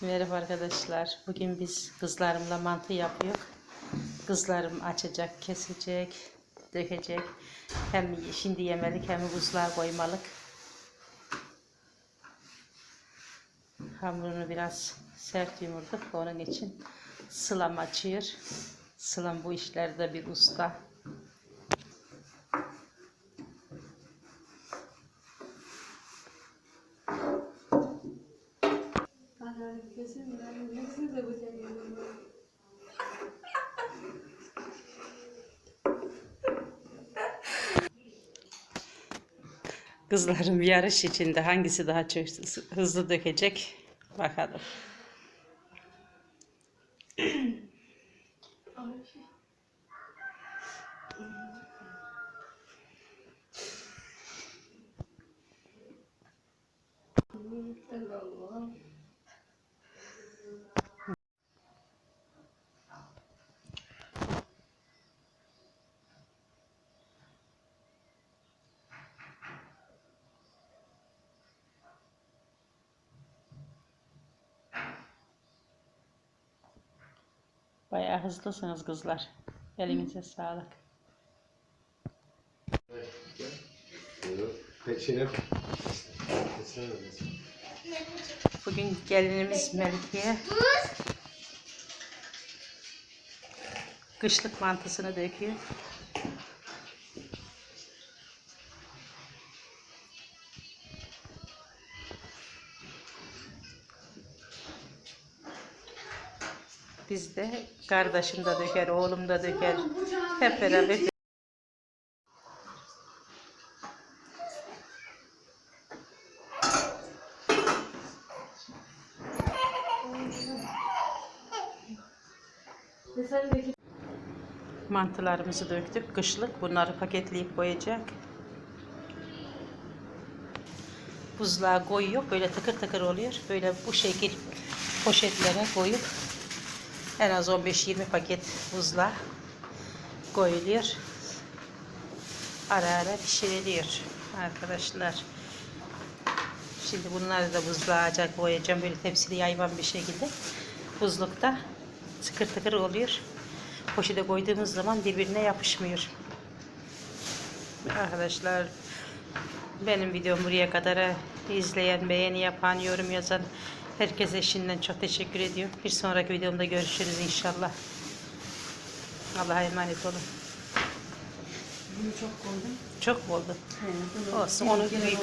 Merhaba arkadaşlar. Bugün biz kızlarımla mantı yapıyor. Kızlarım açacak, kesecek, dökecek. Hem şimdi yemelik hem buzluğa koymalık. Hamurunu biraz sert yumurduk. Onun için sılam açıyor. Sılam bu işlerde bir usta. Kesin bıçaklıyorum. Kızlarım yarış içinde hangisi daha çok hızlı dökecek bakalım. Allah'ım. Bayağı hızlısınız kızlar. Elinize sağlık. Peçine. Bugün gelinimiz Melike'ye kışlık mantısını döküyor. Biz de kardeşim de döker, oğlum da döker. Hep beraber mantılarımızı döktük. Kışlık bunları paketleyip koyacak. Buzluğa koyuyor. Böyle tıkır tıkır oluyor. Böyle bu şekil poşetlere koyup en az 15-20 paket buzluğa koyuluyor. Ara ara pişiriliyor arkadaşlar. Şimdi bunları da buzluğa acayip koyacağım. Böyle tepsili yayvan bir şekilde. Buzlukta tıkır tıkır oluyor. Poşete koyduğumuz zaman birbirine yapışmıyor. Arkadaşlar benim videom buraya kadar izleyen, beğeni yapan, yorum yazan herkese şimdiden çok teşekkür ediyorum. Bir sonraki videomda görüşürüz inşallah. Allah'a emanet olun. bunu çok koydum. Çok oldu? He, Olsun, onu büyük-.